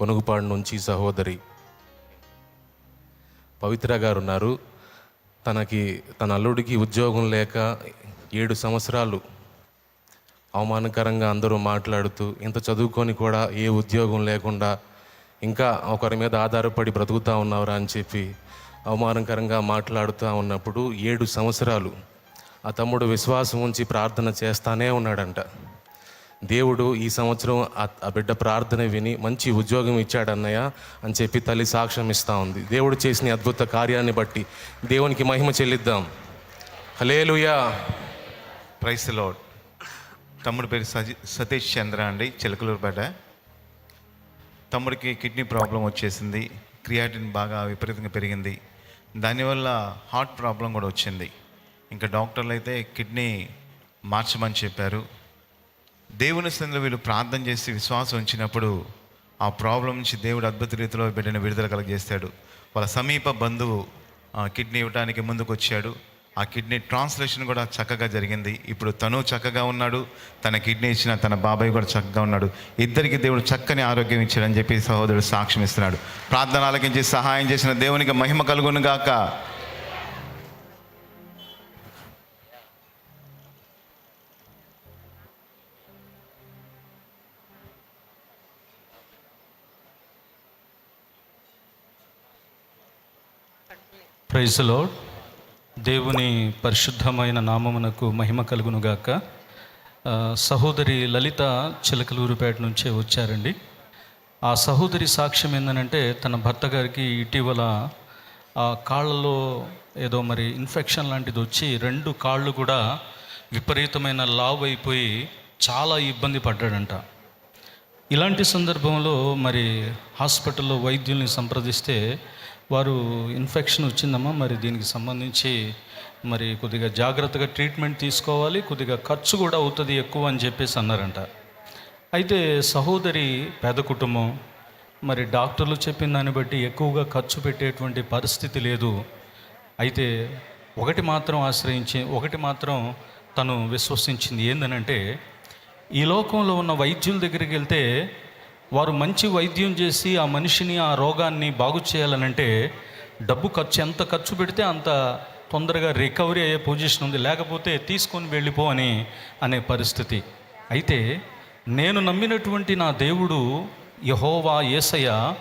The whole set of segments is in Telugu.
పొనుగుపాడు నుంచి సహోదరి పవిత్ర గారు ఉన్నారు తనకి తన అల్లుడికి ఉద్యోగం లేక ఏడు సంవత్సరాలు అవమానకరంగా అందరూ మాట్లాడుతూ ఇంత చదువుకొని కూడా ఏ ఉద్యోగం లేకుండా ఇంకా ఒకరి మీద ఆధారపడి బ్రతుకుతూ ఉన్నారా అని చెప్పి అవమానకరంగా మాట్లాడుతూ ఉన్నప్పుడు ఏడు సంవత్సరాలు ఆ తమ్ముడు విశ్వాసం ఉంచి ప్రార్థన చేస్తానే ఉన్నాడంట. దేవుడు ఈ సంవత్సరం ఆ- బిడ్డ ప్రార్థన విని మంచి ఉద్యోగం ఇచ్చాడన్నయ్య అని చెప్పి తల్లి సాక్ష్యం ఇస్తూ ఉంది. దేవుడు చేసిన అద్భుత కార్యాన్ని బట్టి దేవునికి మహిమ చెల్లిద్దాం. హలేలుయా ప్రైస్ లోడ్ తమ్ముడు పేరు సజి సతీష్ చంద్ర అండి చిలకలూరుపేట తమ్ముడికి కిడ్నీ ప్రాబ్లం వచ్చేసింది క్రియాటిన్ బాగా విపరీతంగా పెరిగింది. దానివల్ల హార్ట్ ప్రాబ్లం కూడా వచ్చింది. ఇంకా డాక్టర్లు అయితే కిడ్నీ మార్చమని చెప్పారు. దేవుని సందులో వీళ్ళు ప్రార్థన చేసి విశ్వాసం ఉంచినప్పుడు ఆ ప్రాబ్లం నుంచి దేవుడు అద్భుత రీతిలో బిడ్డను విడుదల కలగజేస్తాడు. వాళ్ళ సమీప బంధువు ఆ, కిడ్నీ ఇవ్వడానికి ముందుకు వచ్చాడు. ఆ కిడ్నీ ట్రాన్స్లేషన్ కూడా చక్కగా జరిగింది. ఇప్పుడు తను చక్కగా ఉన్నాడు తన కిడ్నీ ఇచ్చిన తన బాబాయ్ కూడా చక్కగా ఉన్నాడు. ఇద్దరికి దేవుడు చక్కని ఆరోగ్యం ఇచ్చాడని చెప్పి సహోదరుడు సాక్ష్యం ఇస్తున్నాడు. ప్రార్థన ఆలకించి సహాయం చేసిన దేవునికి మహిమ కలుగును ప్రైజ్లో దేవుని పరిశుద్ధమైన నామమునకు మహిమ కలుగునుగాక. సహోదరి లలిత చిలకలూరుపేట నుంచే వచ్చారండి. ఆ సహోదరి సాక్ష్యం ఏంటంటే తన భర్త గారికి ఇటీవల ఆ కాళ్ళలో ఏదో మరి ఇన్ఫెక్షన్ లాంటిది వచ్చి రెండు కాళ్ళు కూడా విపరీతమైన లావ్ అయిపోయి చాలా ఇబ్బంది పడ్డాడంట. ఇలాంటి సందర్భంలో మరి హాస్పిటల్లో వైద్యుల్ని సంప్రదిస్తే వారు ఇన్ఫెక్షన్ వచ్చిందమ్మా మరి దీనికి సంబంధించి మరి కొద్దిగా జాగ్రత్తగా ట్రీట్మెంట్ తీసుకోవాలి కొద్దిగా ఖర్చు కూడా అవుతుంది ఎక్కువ అని చెప్పేసి అన్నారంట. అయితే సహోదరి పేద కుటుంబం మరి డాక్టర్లు చెప్పిన దాన్ని బట్టి ఎక్కువగా ఖర్చు పెట్టేటువంటి పరిస్థితి లేదు. అయితే ఒకటి మాత్రం ఆశ్రయించి ఒకటి మాత్రం తను విశ్వసించింది ఏందనంటే ఈ లోకంలో ఉన్న వైద్యుల దగ్గరికి వెళ్తే వారు మంచి వైద్యం చేసి ఆ మనిషిని ఆ రోగాన్ని బాగు చేయాలనంటే డబ్బు ఖర్చు ఎంత ఖర్చు పెడితే అంత తొందరగా రికవరీ అయ్యే పొజిషన్ ఉంది. లేకపోతే తీసుకొని వెళ్ళిపో అని అనే పరిస్థితి. అయితే నేను నమ్మినటువంటి నా దేవుడు యహోవా ఏసయ్య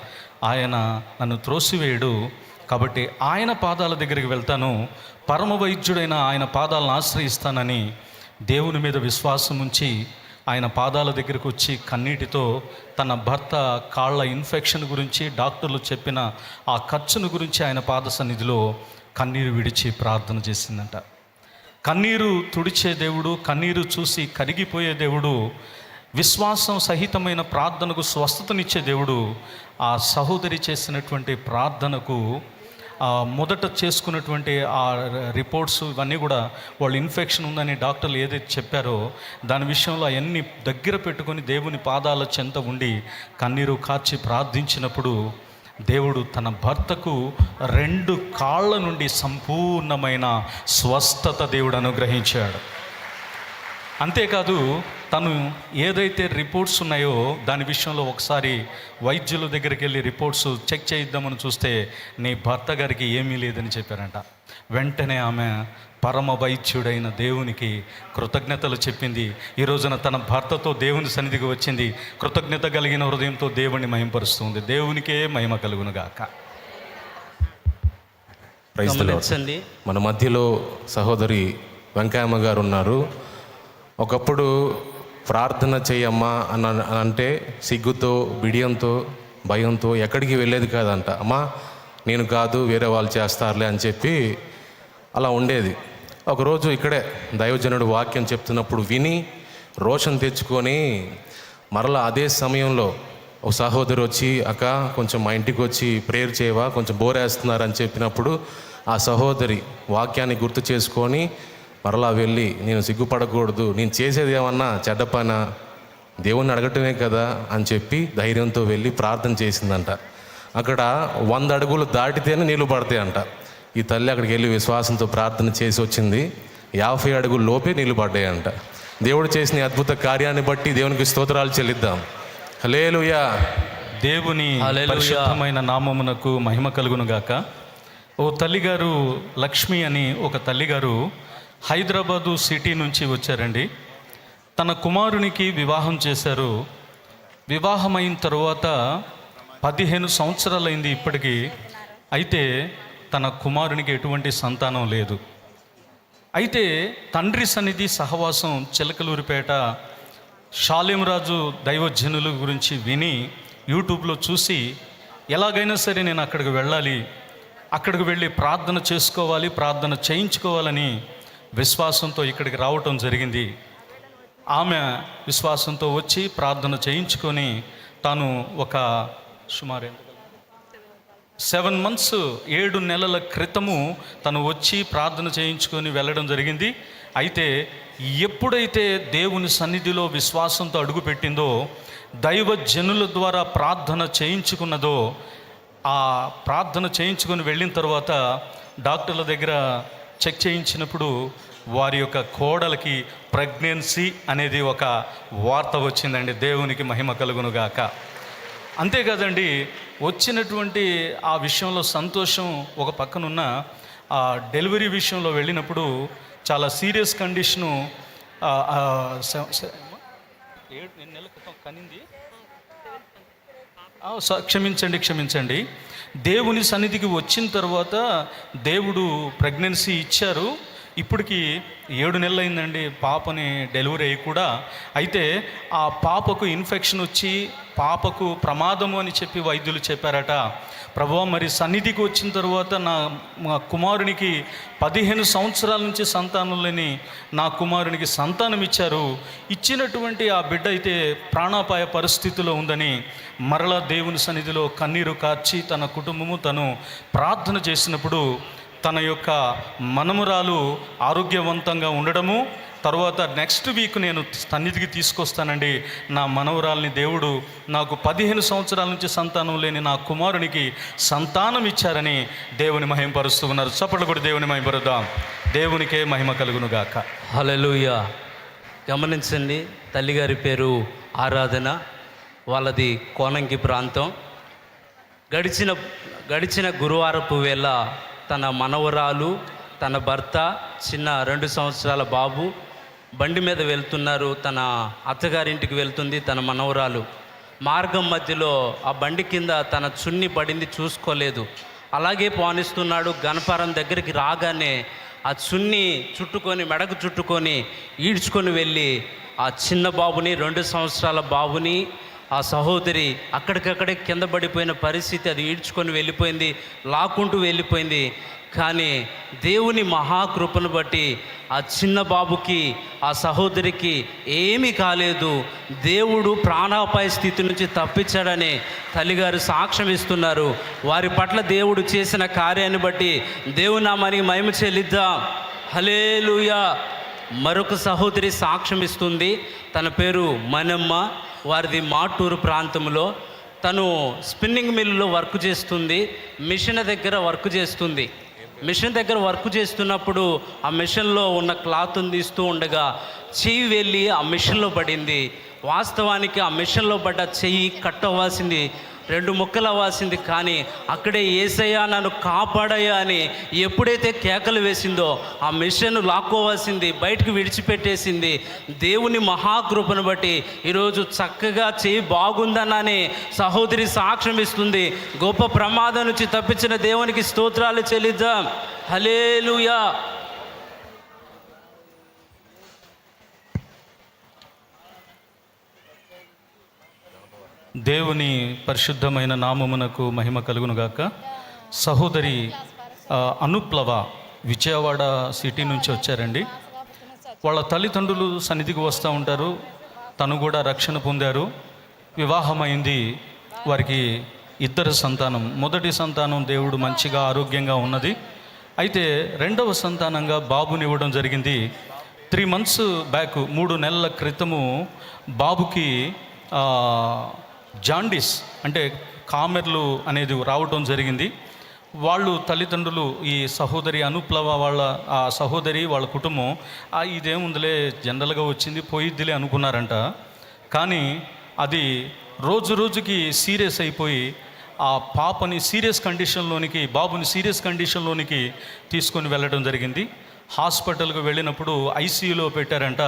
ఆయన నన్ను త్రోసివేయడు. కాబట్టి ఆయన పాదాల దగ్గరికి వెళ్తాను. పరమ వైద్యుడైన ఆయన పాదాలను ఆశ్రయిస్తానని దేవుని మీద విశ్వాసం ఉంచి ఆయన పాదాల దగ్గరకు వచ్చి కన్నీటితో తన భర్త కాళ్ళ ఇన్ఫెక్షన్ గురించి డాక్టర్లు చెప్పిన ఆ ఖర్చును గురించి ఆయన పాద సన్నిధిలో కన్నీరు విడిచి ప్రార్థన చేసిందంట. కన్నీరు తుడిచే దేవుడు కన్నీరు చూసి కరిగిపోయే దేవుడు విశ్వాసం సహితమైన ప్రార్థనకు స్వస్థతనిచ్చే దేవుడు ఆ సహోదరి చేసినటువంటి ప్రార్థనకు మొదట చేసుకున్నటువంటి ఆ రిపోర్ట్స్ ఇవన్నీ కూడా వాళ్ళు ఇన్ఫెక్షన్ ఉందని డాక్టర్లు ఏదైతే చెప్పారో దాని విషయంలో అవన్నీ దగ్గర పెట్టుకొని దేవుని పాదాల చెంత ఉండి కన్నీరు కార్చి ప్రార్థించినప్పుడు దేవుడు తన భర్తకు రెండు కాళ్ళ నుండి సంపూర్ణమైన స్వస్థత దేవుడు అనుగ్రహించాడు. అంతేకాదు తను ఏదైతే రిపోర్ట్స్ ఉన్నాయో దాని విషయంలో ఒకసారి వైద్యుల దగ్గరికి వెళ్ళి రిపోర్ట్స్ చెక్ చేయిద్దామని చూస్తే నీ భర్త గారికి ఏమీ లేదని చెప్పారంట. వెంటనే ఆమె పరమ వైద్యుడైన దేవునికి కృతజ్ఞతలు చెప్పింది. ఈ రోజున తన భర్తతో దేవుని సన్నిధికి వచ్చింది. కృతజ్ఞత కలిగిన హృదయంతో దేవుని మహింపరుస్తుంది. దేవునికే మహిమ కలుగునుగాక. గమనించండి. మన మధ్యలో సహోదరి వెంకయ్యమ్మ గారు ఉన్నారు. ఒకప్పుడు ప్రార్థన చేయమ్మా అని అంటే సిగ్గుతో బిడియంతో భయంతో ఎక్కడికి వెళ్ళేది కాదంట. అమ్మా నేను కాదు వేరే వాళ్ళు చేస్తారులే అని చెప్పి అలా ఉండేది. ఒకరోజు ఇక్కడే దైవజనుడు వాక్యం చెప్తున్నప్పుడు విని రోషన్ తెచ్చుకొని మరలా అదే సమయంలో ఒక సహోదరు వచ్చి అక్క కొంచెం మా ఇంటికి వచ్చి ప్రేయర్ చేయవా కొంచెం బోరేస్తున్నారని చెప్పినప్పుడు ఆ సహోదరి వాక్యాన్ని గుర్తు చేసుకొని మరలా వెళ్ళి నేను సిగ్గుపడకూడదు నేను చేసేది ఏమన్నా చెడ్డ పనా దేవుణ్ణి అడగటమే కదా అని చెప్పి ధైర్యంతో వెళ్ళి ప్రార్థన చేసిందంట. అక్కడ వంద అడుగులు దాటితేనే నీళ్ళు పడతాయంట. ఈ తల్లి అక్కడికి వెళ్ళి విశ్వాసంతో ప్రార్థన చేసి వచ్చింది. యాభై అడుగుల లోపే నీళ్ళు పడ్డాయంట. దేవుడు చేసిన ఈ అద్భుత కార్యాన్ని బట్టి దేవునికి స్తోత్రాలు చెల్లిద్దాం. హలేలుయా దేవుని. పరిశుద్ధమైన నామమునకు మహిమ కలుగును గాక ఓ తల్లిగారు లక్ష్మి అని ఒక తల్లిగారు హైదరాబాదు సిటీ నుంచి వచ్చారండి. తన కుమారునికి వివాహం చేశారు. వివాహమైన తరువాత పదిహేను సంవత్సరాలైంది ఇప్పటికీ. అయితే తన కుమారునికి ఎటువంటి సంతానం లేదు. అయితే తండ్రి సన్నిధి సహవాసం చిలకలూరిపేట షాలింరాజు దైవజనుల గురించి విని యూట్యూబ్లో చూసి ఎలాగైనా సరే నేను అక్కడికి వెళ్ళాలి. అక్కడికి వెళ్ళి ప్రార్థన చేసుకోవాలి ప్రార్థన చేయించుకోవాలని విశ్వాసంతో ఇక్కడికి రావటం జరిగింది. ఆమె విశ్వాసంతో వచ్చి ప్రార్థన చేయించుకొని తాను ఒక సుమారు సెవెన్ మంత్స్ ఏడు నెలల క్రితము తను వచ్చి ప్రార్థన చేయించుకొని వెళ్ళడం జరిగింది. అయితే ఎప్పుడైతే దేవుని సన్నిధిలో విశ్వాసంతో అడుగుపెట్టిందో దైవ జనుల ద్వారా ప్రార్థన చేయించుకున్నదో ఆ ప్రార్థన చేయించుకొని వెళ్ళిన తర్వాత డాక్టర్ల దగ్గర చెక్ చేయించినప్పుడు వారి యొక్క కోడలకి ప్రెగ్నెన్సీ అనేది ఒక వార్త వచ్చిందండి. దేవునికి మహిమ కలుగునుగాక అంతేకాదండి వచ్చినటువంటి ఆ విషయంలో సంతోషం ఒక పక్కనున్న ఆ డెలివరీ విషయంలో వెళ్ళినప్పుడు చాలా సీరియస్ కండిషను ఏడు నెలల క్రితం కనింది క్షమించండి క్షమించండి. దేవుని సన్నిధికి వచ్చిన తర్వాత దేవుడు ప్రెగ్నెన్సీ ఇచ్చారు. ఇప్పటికి ఏడు నెలలు అయిందండి పాపని డెలివరీ అయ్యి కూడా. అయితే ఆ పాపకు ఇన్ఫెక్షన్ వచ్చి పాపకు ప్రమాదము అని చెప్పి వైద్యులు చెప్పారట. ప్రభు మరి సన్నిధికి వచ్చిన తర్వాత నా మా కుమారునికి పదిహేను సంవత్సరాల నుంచి సంతానం లేని నా కుమారునికి సంతానం ఇచ్చారు. ఇచ్చినటువంటి ఆ బిడ్డ అయితే ప్రాణాపాయ పరిస్థితిలో ఉందని మరలా దేవుని సన్నిధిలో కన్నీరు కార్చి తన కుటుంబము తను ప్రార్థన చేసినప్పుడు తన యొక్క మనమురాలు ఆరోగ్యవంతంగా ఉండడము తర్వాత నెక్స్ట్ వీక్ నేను సన్నిధికి తీసుకొస్తానండి. నా మనవరాల్ని దేవుడు నాకు పదిహేను సంవత్సరాల నుంచి సంతానం లేని నా కుమారునికి సంతానం ఇచ్చారని దేవుని మహింపరుస్తూ ఉన్నారు. చప్పట్లు కూడా దేవుని మహింపరుద్దాం. దేవునికే మహిమ కలుగును గాక హల్లెలూయా. గమనించండి తల్లిగారి పేరు ఆరాధన వాళ్ళది కోనంకి ప్రాంతం. గడిచిన గడిచిన గురువారపు వేళ తన మనవరాలు తన భర్త చిన్న రెండు సంవత్సరాల బాబు బండి మీద వెళ్తున్నారు. తన అత్తగారింటికి వెళ్తుంది తన మనవరాలు. మార్గం మధ్యలో ఆ బండి కింద తన చున్ని పడింది చూసుకోలేదు. అలాగే పానిస్తున్నాడు. గణపారం దగ్గరికి రాగానే ఆ చున్ని చుట్టుకొని మెడకు చుట్టుకొని ఈడ్చుకొని వెళ్ళి ఆ చిన్న బాబుని రెండు సంవత్సరాల బాబుని ఆ సహోదరి అక్కడికక్కడే కింద పడిపోయిన పరిస్థితి అది ఈడ్చుకొని వెళ్ళిపోయింది లాక్కుంటూ వెళ్ళిపోయింది. కానీ దేవుని మహాకృపను బట్టి ఆ చిన్న బాబుకి ఆ సహోదరికి ఏమీ కాలేదు. దేవుడు ప్రాణాపాయ స్థితి నుంచి తప్పించాడని తల్లిగారు సాక్ష్యం ఇస్తున్నారు. వారి పట్ల దేవుడు చేసిన కార్యాన్ని బట్టి దేవుని నామానికి మహిమ చెల్లిద్దాం. హలేలుయా మరొక సహోదరి సాక్ష్యం ఇస్తుంది. తన పేరు మనమ్మ. వారిది మాటూరు ప్రాంతంలో తను స్పిన్నింగ్ మిల్లులో వర్క్ చేస్తుంది మిషన్ దగ్గర వర్క్ చేస్తుంది. మిషన్ దగ్గర వర్క్ చేస్తున్నప్పుడు ఆ మిషన్లో ఉన్న క్లాత్ని తీస్తూ ఉండగా చెయ్యి వెళ్ళి ఆ మిషన్లో పడింది. వాస్తవానికి ఆ మిషన్లో పడ్డ చెయ్యి కట్ అవ్వాల్సింది రెండు ముక్కలు అవ్వాల్సింది కానీ అక్కడే ఏసయ్యా నన్ను కాపాడయ్యా అని ఎప్పుడైతే కేకలు వేసిందో ఆ మిషన్ లాక్కోవాల్సింది బయటకు విడిచిపెట్టేసింది. దేవుని మహాకృపను బట్టి ఈరోజు చక్కగా చేయి బాగుందనని సహోదరి సాక్ష్యం ఇస్తుంది. గొప్ప ప్రమాదం నుంచి తప్పించిన దేవునికి స్తోత్రాలు చెల్లిద్దాం. హలేలుయా దేవుని పరిశుద్ధమైన నామమునకు మహిమ కలుగునుగాక. సహోదరి అనుప్లవ విజయవాడ సిటీ నుంచి వచ్చారండి. వాళ్ళ తల్లిదండ్రులు సన్నిధికి వస్తూ ఉంటారు. తను కూడా రక్షణ పొందారు. వివాహమైంది వారికి ఇద్దరు సంతానం. మొదటి సంతానం దేవుడు మంచిగా ఆరోగ్యంగా ఉన్నది. అయితే రెండవ సంతానంగా బాబునివ్వడం జరిగింది. త్రీ మంత్స్ బ్యాక్ మూడు నెలల క్రితము బాబుకి జాండిస్ అంటే కామెర్లు అనేది రావటం జరిగింది. వాళ్ళు తల్లిదండ్రులు ఈ సహోదరి అనుప్లవ వాళ్ళ ఆ సహోదరి వాళ్ళ కుటుంబం "ఆ, ఇదేముందిలే జనరల్గా వచ్చింది పోయిద్దిలే అనుకున్నారంట. కానీ అది రోజు రోజుకి సీరియస్ అయిపోయి ఆ పాపని సీరియస్ కండిషన్లోనికి బాబుని సీరియస్ కండిషన్లోనికి తీసుకొని వెళ్ళడం జరిగింది. హాస్పిటల్కి వెళ్ళినప్పుడు ఐసీయూలో పెట్టారంట.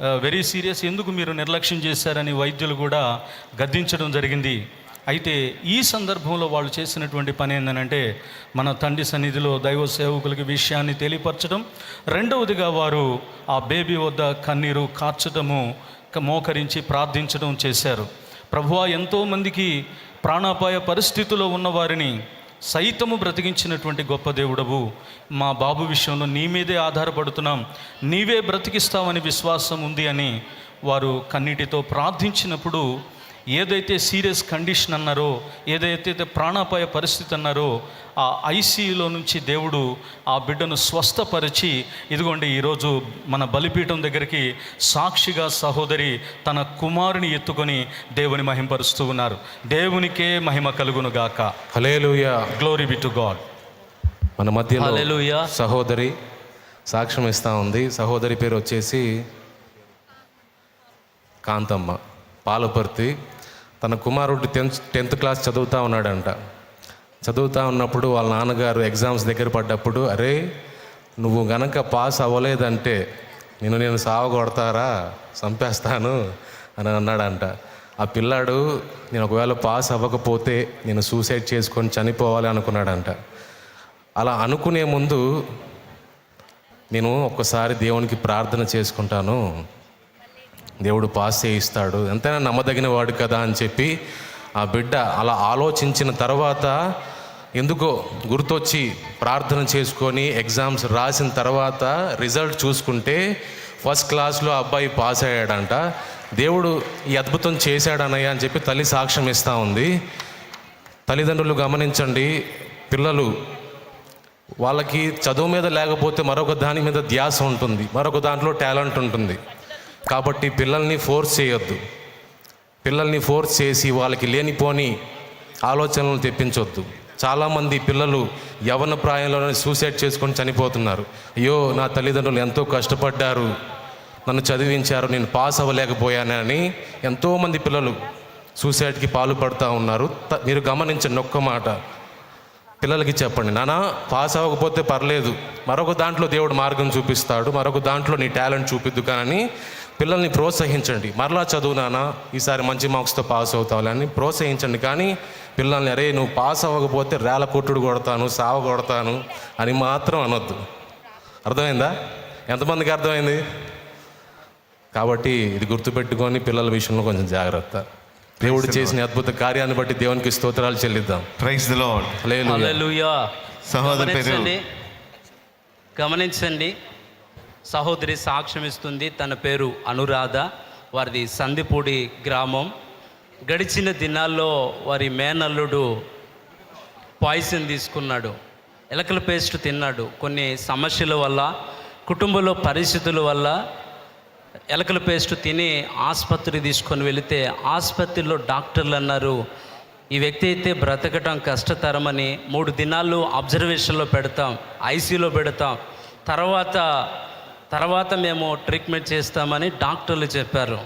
వెరీ సీరియస్ ఎందుకు మీరు నిర్లక్ష్యం చేశారని వైద్యులు కూడా గద్దించడం జరిగింది. అయితే ఈ సందర్భంలో వాళ్ళు చేసినటువంటి పని ఏంటంటే మన తండ్రి సన్నిధిలో దైవ సేవకులకి విషయాన్ని తెలియపరచడం. రెండవదిగా వారు ఆ బేబీ వద్ద కన్నీరు కార్చడము మోకరించి ప్రార్థించడం చేశారు. ప్రభువా ఎంతోమందికి ప్రాణాపాయ పరిస్థితిలో ఉన్నవారిని సైతము బ్రతికించినటువంటి గొప్ప దేవుడవు. మా బాబు విషయంలో నీ మీదే ఆధారపడుతున్నాం. నీవే బ్రతికిస్తావని విశ్వాసం ఉంది అని వారు కన్నీటితో ప్రార్థించినప్పుడు ఏదైతే సీరియస్ కండిషన్ అన్నారో ఏదైతే ప్రాణాపాయ పరిస్థితి అన్నారో ఆ ఐసీయూలో నుంచి దేవుడు ఆ బిడ్డను స్వస్థపరిచి ఇదిగోండి ఈరోజు మన బలిపీఠం దగ్గరికి సాక్షిగా సహోదరి తన కుమారుని ఎత్తుకొని దేవుని మహింపరుస్తూ ఉన్నారు. దేవునికే మహిమ కలుగును గాక. Hallelujah glory be to God మన మధ్యలో హల్లెలూయా. సహోదరి సాక్ష్యం ఇస్తూ ఉంది. సహోదరి పేరు వచ్చేసి కాంతమ్మ పాలపర్తి. తన కుమారుడు టెన్త్ టెన్త్ క్లాస్ చదువుతూ ఉన్నాడంట. చదువుతూ ఉన్నప్పుడు వాళ్ళ నాన్నగారు ఎగ్జామ్స్ దగ్గర పడ్డప్పుడు అరే నువ్వు గనక పాస్ అవ్వలేదంటే నేను నేను సావగొడతారా? చంపేస్తాను. అని అన్నాడంట. ఆ పిల్లాడు నేను ఒకవేళ పాస్ అవ్వకపోతే నేను సూసైడ్ చేసుకొని చనిపోవాలి అనుకున్నాడంట. అలా అనుకునే ముందు నేను ఒక్కసారి దేవునికి ప్రార్థన చేసుకుంటాను. దేవుడు పాస్ చేయిస్తాడు ఎంతైనా నమ్మదగిన వాడు కదా అని చెప్పి ఆ బిడ్డ అలా ఆలోచించిన తర్వాత ఎందుకో గుర్తొచ్చి ప్రార్థన చేసుకొని ఎగ్జామ్స్ రాసిన తర్వాత రిజల్ట్ చూసుకుంటే ఫస్ట్ క్లాస్లో అబ్బాయి పాస్ అయ్యాడంట. దేవుడు ఈ అద్భుతం చేశాడనయ్య అని చెప్పి తల్లి సాక్ష్యం ఇస్తూ ఉంది. తల్లిదండ్రులు గమనించండి పిల్లలు వాళ్ళకి చదువు మీద లేకపోతే మరొక దాని మీద ధ్యాస ఉంటుంది. మరొక దాంట్లో టాలెంట్ ఉంటుంది. కాబట్టి పిల్లల్ని ఫోర్స్ చేయొద్దు. పిల్లల్ని ఫోర్స్ చేసి వాళ్ళకి లేనిపోని ఆలోచనలు తెప్పించొద్దు. చాలామంది పిల్లలు యవన ప్రాయంలోనే సూసైడ్ చేసుకొని చనిపోతున్నారు. అయ్యో నా తల్లిదండ్రులు ఎంతో కష్టపడ్డారు. నన్ను చదివించారు నేను పాస్ అవ్వలేకపోయానని ఎంతోమంది పిల్లలు సూసైడ్కి పాల్పడుతూ ఉన్నారు. త- మీరు గమనించండి ఒక్క మాట. పిల్లలకి చెప్పండి నానా పాస్ అవ్వకపోతే పర్లేదు. మరొక దాంట్లో దేవుడు మార్గం చూపిస్తాడు. మరొక దాంట్లో నీ టాలెంట్ చూపిద్దు కానీ పిల్లల్ని ప్రోత్సహించండి. మరలా చదువు నాన్న ఈసారి మంచి మార్క్స్తో పాస్ అవుతావు అని ప్రోత్సహించండి. కానీ పిల్లల్ని అరే నువ్వు పాస్ అవ్వకపోతే రేల కొట్టుడు కొడతాను సావ కొడతాను అని మాత్రం అనొద్దు. అర్థమైందా? ఎంతమందికి అర్థమైంది? కాబట్టి ఇది గుర్తుపెట్టుకొని పిల్లల విషయంలో కొంచెం జాగ్రత్త. దేవుడు చేసిన అద్భుత కార్యాన్ని బట్టి దేవునికి స్తోత్రాలు చెల్లిద్దాం. Praise the Lord hallelujah. Hallelujah సహోదరి పేరు గమనించండి. గమనించండి. సహోదరి సాక్ష్యం ఇస్తుంది తన పేరు అనురాధ వారిది సందిపూడి గ్రామం. గడిచిన దినాల్లో వారి మేనల్లుడు పాయిజన్ తీసుకున్నాడు. ఎలకల పేస్ట్ తిన్నాడు. కొన్ని సమస్యల వల్ల కుటుంబంలో పరిస్థితుల వల్ల ఎలకల పేస్ట్ తిని ఆసుపత్రికి తీసుకొని వెళితే ఆసుపత్రిలో డాక్టర్లు అన్నారు ఈ వ్యక్తి అయితే బ్రతకటం కష్టతరమని. మూడు దినాలు అబ్జర్వేషన్లో పెడతాం ఐసీలో పెడతాం. తర్వాత తర్వాత మేము ట్రీట్మెంట్ చేస్తామని డాక్టర్లు చెప్పారు.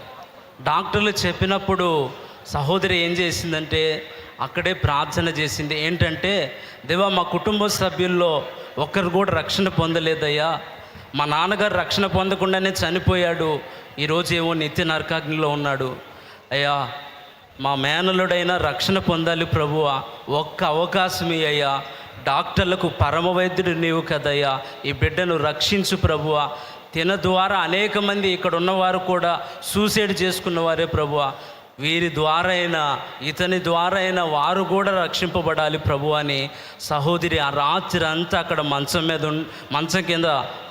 డాక్టర్లు చెప్పినప్పుడు సహోదరి ఏం చేసిందంటే అక్కడే ప్రార్థన చేసింది. ఏంటంటే దేవా మా కుటుంబ సభ్యుల్లో ఒక్కరు కూడా రక్షణ పొందలేదయ్యా. మా నాన్నగారు రక్షణ పొందకుండానే చనిపోయాడు. ఈరోజు ఏమో నిత్య నరకాగ్నిలో ఉన్నాడు. అయ్యా మా మేనలుడైనా రక్షణ పొందాలి ప్రభువా. ఒక్క అవకాశం అయ్యా డాక్టర్లకు పరమ వైద్యుడు నీవు కదయ్యా. ఈ బిడ్డను రక్షించు ప్రభువా. తిన ద్వారా అనేక మంది ఇక్కడ ఉన్నవారు కూడా సూసైడ్ చేసుకున్నవారే ప్రభు వీరి ద్వారా అయినా ఇతని ద్వారా అయినా వారు కూడా రక్షింపబడాలి ప్రభు అని సహోదరి ఆ రాత్రి అంతా అక్కడ మంచం మీద మంచం కింద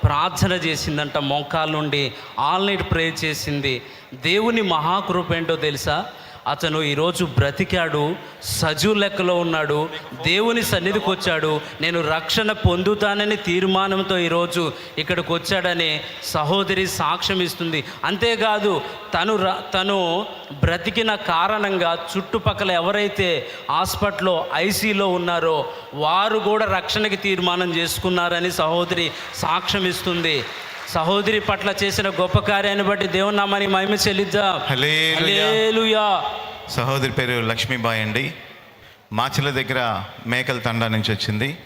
ప్రార్థన చేసిందంట మోకాల నుండి ఆల్ నైట్ ప్రే చేసింది. దేవుని మహాకృప ఏంటో తెలుసా? అతను ఈరోజు బ్రతికాడు సజీవ లెక్కలో ఉన్నాడు దేవుని సన్నిధికి వచ్చాడు నేను రక్షణ పొందుతానని తీర్మానంతో ఈరోజు ఇక్కడికి వచ్చాడని సహోదరి సాక్ష్యం ఇస్తుంది. అంతేకాదు తను ర- తను బ్రతికిన కారణంగా చుట్టుపక్కల ఎవరైతే హాస్పిటల్లో ఐసీలో ఉన్నారో వారు కూడా రక్షణకి తీర్మానం చేసుకున్నారని సహోదరి సాక్ష్యం ఇస్తుంది. సహోదరి పట్ల చేసిన గొప్ప కార్యాన్ని బట్టి దేవుని నామానికి మహిమ చెల్లిద్దాం సహోదరి పేరు లక్ష్మీబాయి అండి. మాచిల దగ్గర మేకల తండా నుంచి వచ్చింది.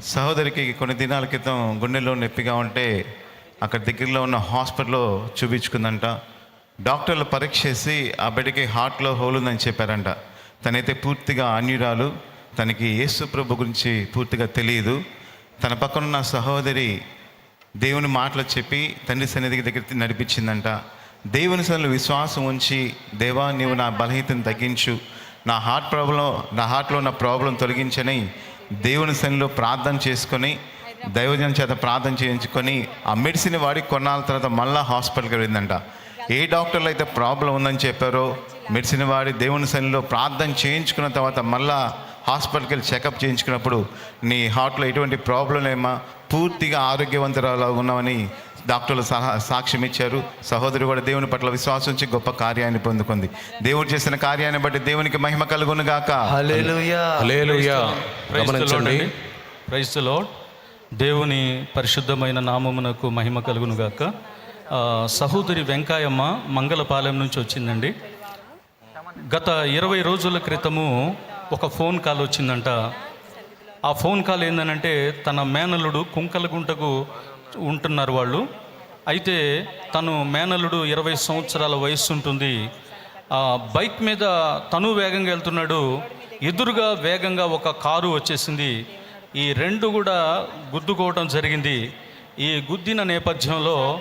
సహోదరికి కొన్ని దినాల క్రితం గుండెలో నొప్పిగా ఉంటే అక్కడ దగ్గరలో ఉన్న హాస్పిటల్లో చూపించుకుందంట. డాక్టర్లు పరీక్ష చేసి ఆ బిడ్డకి హార్ట్లో హోల్ ఉందని చెప్పారంట. తనైతే పూర్తిగా అన్యురాలు. తనకి యేసు ప్రభు గురించి పూర్తిగా తెలియదు. తన పక్కన ఉన్న సహోదరి దేవుని మాటలు చెప్పి తండ్రి సన్నిధికి దగ్గర నడిపించిందంట. దేవుని సన్నిధిలో విశ్వాసం ఉంచి దేవా నీవు నా బలహీతను తగ్గించు. నా హార్ట్ ప్రాబ్లం నా హార్ట్లో ఉన్న ప్రాబ్లం తొలగించని దేవుని సన్నిలో ప్రార్థన చేసుకొని దైవజనం చేత ప్రార్థన చేయించుకొని ఆ మెడిసిన్ వాడి కొన్నాళ్ళ తర్వాత మళ్ళీ హాస్పిటల్కి వెళ్ళిందంట. ఏ డాక్టర్లు అయితే ప్రాబ్లం ఉందని చెప్పారో మెడిసిన్ వాడి దేవుని సన్నిలో ప్రార్థన చేయించుకున్న తర్వాత మళ్ళీ హాస్పిటల్కి వెళ్ళి చెకప్ చేయించుకున్నప్పుడు నీ హార్ట్లో ఎటువంటి ప్రాబ్లం ఏమా పూర్తిగా ఆరోగ్యవంతురాలు ఉన్నామని డాక్టర్లు సహా సాక్ష్యం ఇచ్చారు. సహోదరి కూడా దేవుని పట్ల విశ్వాసం ఉంచి గొప్ప కార్యాన్ని పొందుకుంది. దేవుడు చేసిన కార్యాన్ని బట్టి దేవునికి మహిమ కలుగును గాక. ప్రైజ్ లార్డ్ దేవుని పరిశుద్ధమైన నామమునకు మహిమ కలుగునుగాక ఆ, సహోదరి వెంకాయమ్మ మంగళపాలెం నుంచి వచ్చిందండి. గత ఇరవై రోజుల క్రితము ఒక ఫోన్ కాల్ వచ్చిందంట. ఆ ఫోన్ కాల్ ఏందనంటే తన మేనల్లుడు కుంకలగుంటకు ఉంటున్నారు వాళ్ళు. అయితే తను మేనల్లుడు ఇరవై సంవత్సరాల వయస్సు ఉంటుంది. ఆ బైక్ మీద తను వేగంగా వెళ్తున్నాడు. ఎదురుగా వేగంగా ఒక కారు వచ్చేసింది. ఈ రెండు కూడా గుద్దుకోవడం జరిగింది. ఈ గుద్దిన నేపథ్యంలో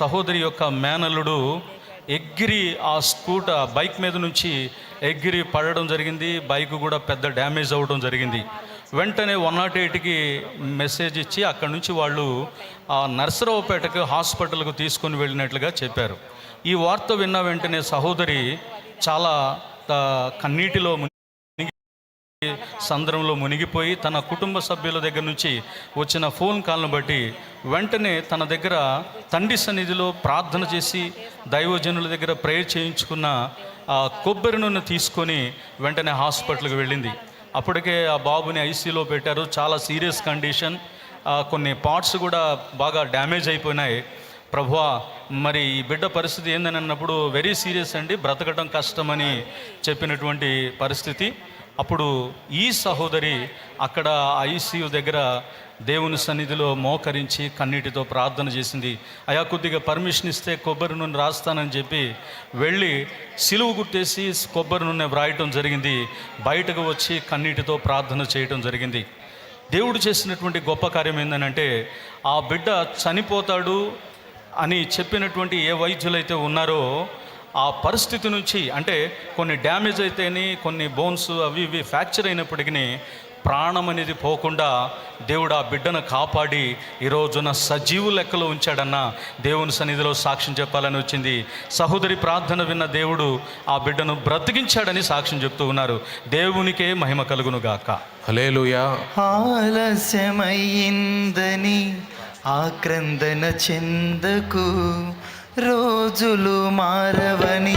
సహోదరి యొక్క మేనల్లుడు ఎగిరి ఆ స్కూట బైక్ మీద నుంచి ఎగిరి పడడం జరిగింది బైక్ కూడా పెద్ద డ్యామేజ్ అవ్వడం జరిగింది. వెంటనే వన్ నాట్ ఎయిట్కి మెసేజ్ ఇచ్చి అక్కడి నుంచి వాళ్ళు ఆ నర్సరావుపేటకు హాస్పిటల్కు తీసుకొని వెళ్ళినట్లుగా చెప్పారు. ఈ వార్త విన్న వెంటనే సహోదరి చాలా కన్నీటిలో సంద్రంలో మునిగిపోయి తన కుటుంబ సభ్యుల దగ్గర నుంచి వచ్చిన ఫోన్ కాల్ను బట్టి వెంటనే తన దగ్గర తండ్రి సన్నిధిలో ప్రార్థన చేసి దైవజనుల దగ్గర ప్రేయర్ చేయించుకున్న ఆ కొబ్బరి నూనె తీసుకొని వెంటనే హాస్పిటల్కి వెళ్ళింది. అప్పటికే ఆ బాబుని ఐసీలో పెట్టారు. చాలా సీరియస్ కండిషన్. కొన్ని పార్ట్స్ కూడా బాగా డ్యామేజ్ అయిపోయినాయి. ప్రభువా మరి ఈ బిడ్డ పరిస్థితి ఏందని అన్నప్పుడు వెరీ సీరియస్ అండి. బ్రతకడం కష్టమని చెప్పినటువంటి పరిస్థితి. అప్పుడు ఈ సహోదరి అక్కడ ఐసీయు దగ్గర దేవుని సన్నిధిలో మోకరించి కన్నీటితో ప్రార్థన చేసింది. అయా కొద్దిగా పర్మిషన్ ఇస్తే కొబ్బరి నూనె రాస్తానని చెప్పి వెళ్ళి సిలువు గుర్తేసి కొబ్బరి నూనె వ్రాయటం జరిగింది. బయటకు వచ్చి కన్నీటితో ప్రార్థన చేయటం జరిగింది. దేవుడు చేసినటువంటి గొప్ప కార్యం ఏంటంటే ఆ బిడ్డ చనిపోతాడు అని చెప్పినటువంటి ఏ వైద్యులైతే ఉన్నారో ఆ పరిస్థితి నుంచి అంటే కొన్ని డ్యామేజ్ అయితేని కొన్ని బోన్స్ అవి ఇవి ఫ్రాక్చర్ అయినప్పటికీ ప్రాణం అనేది పోకుండా దేవుడు ఆ బిడ్డను కాపాడి ఈ రోజున సజీవు లెక్కలో ఉంచాడన్న దేవుని సన్నిధిలో సాక్ష్యం చెప్పాలని వచ్చింది. సహోదరి ప్రార్థన విన్న దేవుడు ఆ బిడ్డను బ్రతికించాడని సాక్ష్యం చెప్తూ ఉన్నారు. దేవునికే మహిమ కలుగును గాక. హలేలుయా ఆలస్యమయ్యిందని ఆక్రందన చెందకు రోజులు మారవని